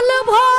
জল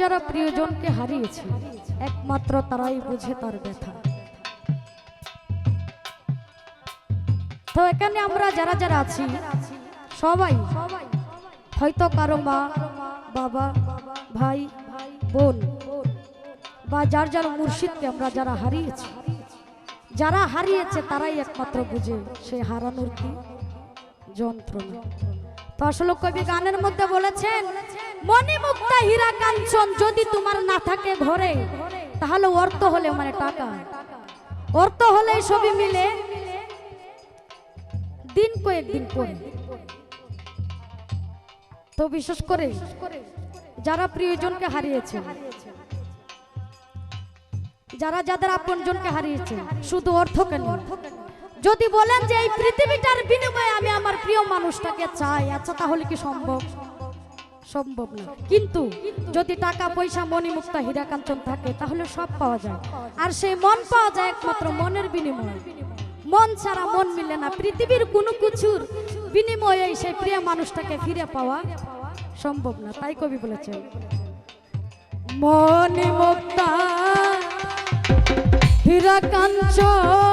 যারা প্রিয়জনকে হারিয়েছে, একমাত্র তারাই বুঝে তার ব্যথা। তো এখানে আমরা যারা যারা আছি, সবাই, হয়তো কারও মা, বাবা, ভাই, বোন, বা যার যার মুর্শিদকে আমরা যারা হারিয়েছি, যারা হারিয়েছে তারাই একমাত্র বুঝে সে হারানোর কি যন্ত্রণা। তো আসলে কবি গানের মধ্যে বলেছেন মণিমুক্তা হীরা কাঞ্চন, যদি তোমার না থাকে ঘরে, তাহলে অর্থ হলে মানে টাকা। অর্থ হলে সবই মিলে, দিন কয়েকদিন পরে। তো বিশেষ করে যারা প্রিয়জনকে হারিয়েছে, যারা যাদের আপনজনকে হারিয়েছে, শুধু অর্থ কেন? যদি বলেন যে এই পৃথিবীটার বিনিময়ে আমি আমার প্রিয় মানুষটাকে চাই আচ্ছা তাহলে কি সম্ভব? সম্ভব না। কিন্তু যদি টাকা, পয়সা, মণিমুক্তা, হীরাকাঞ্চন থাকে, তাহলে সব পাওয়া যায়। আর সেই মন পাওয়া যায় একমাত্র মনের বিনিময়ে। মন ছাড়া মন মিলে না। পৃথিবীর কোনো কিছুর বিনিময়ে সেই প্রিয় মানুষটাকে ফিরে পাওয়া সম্ভব না। তাই কবি বলেছেন, মণিমুক্তা হীরা কাঞ্চন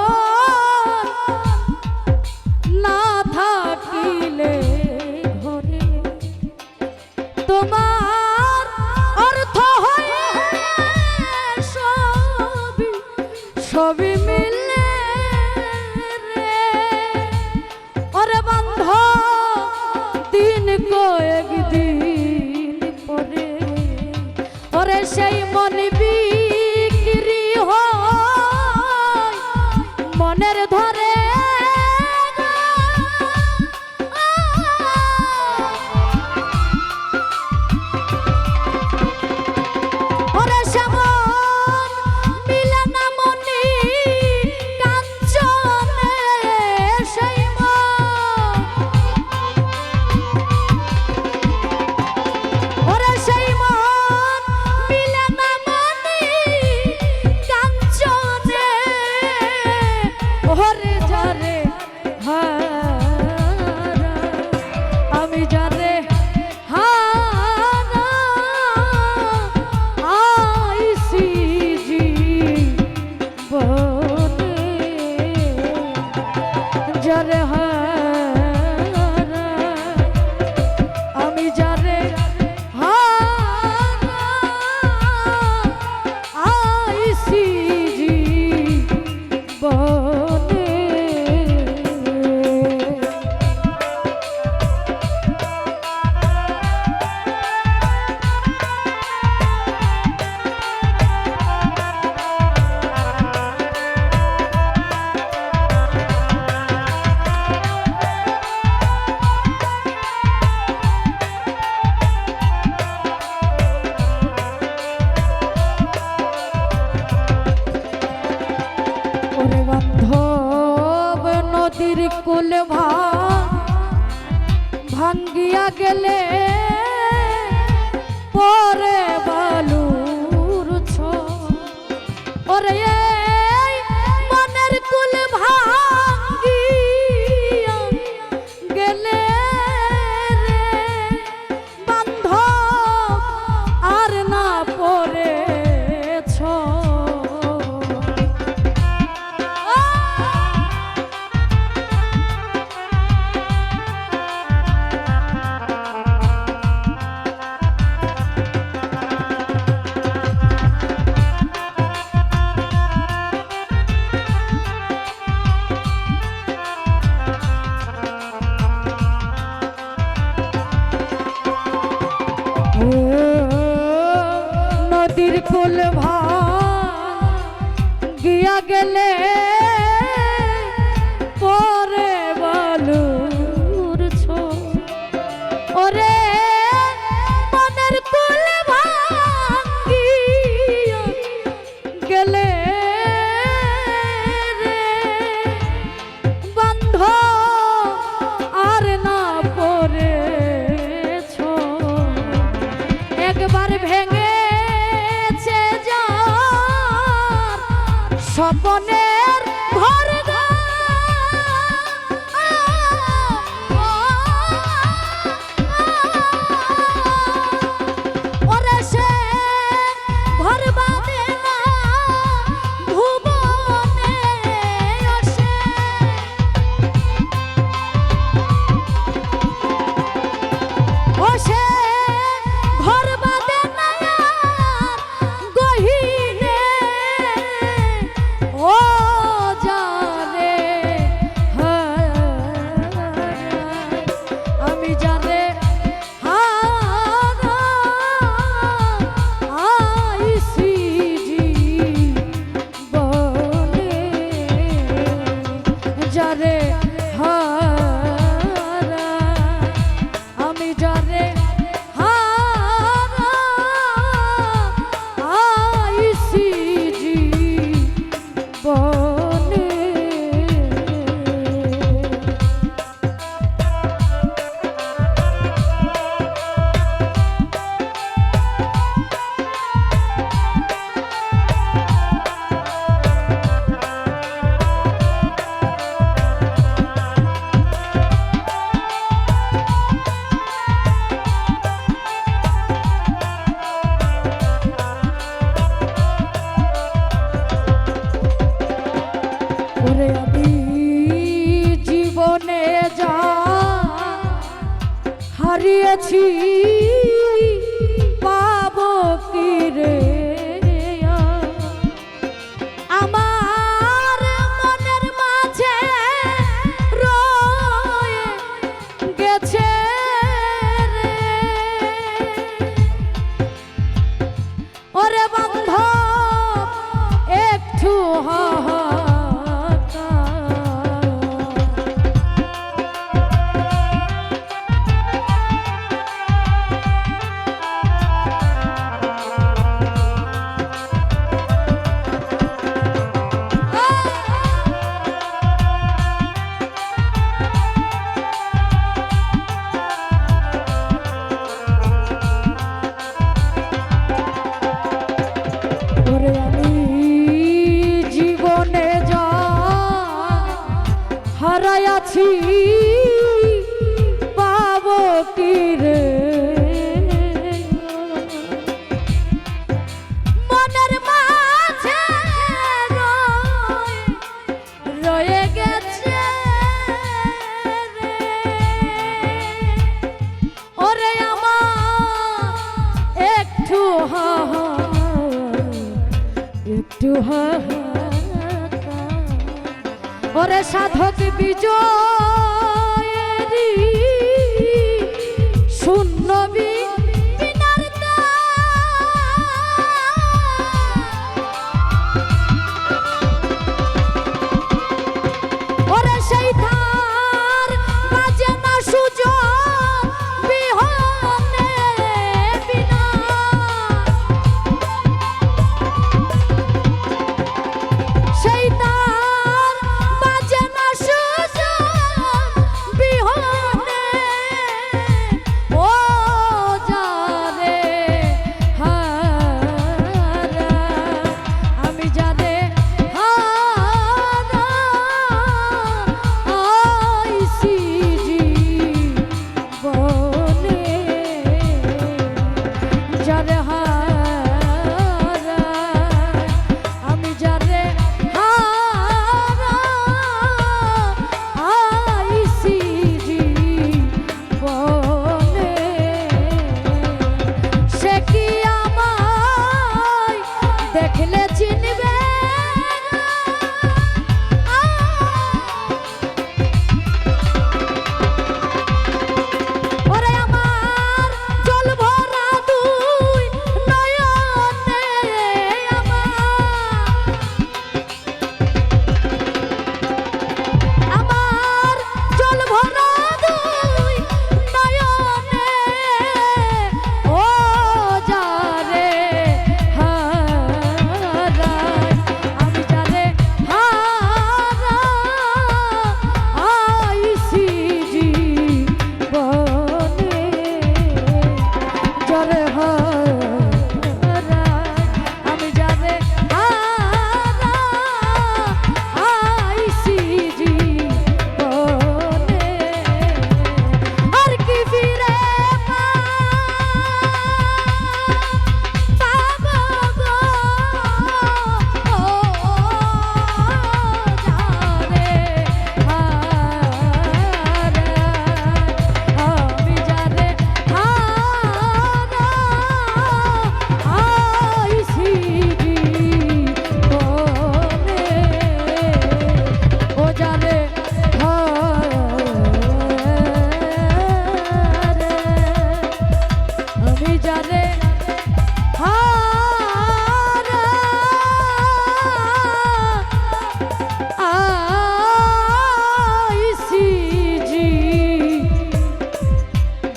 নদীর কুল ভাঙ্গিয়া গেলে পরে বালুর ছ ওরে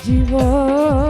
জীবন।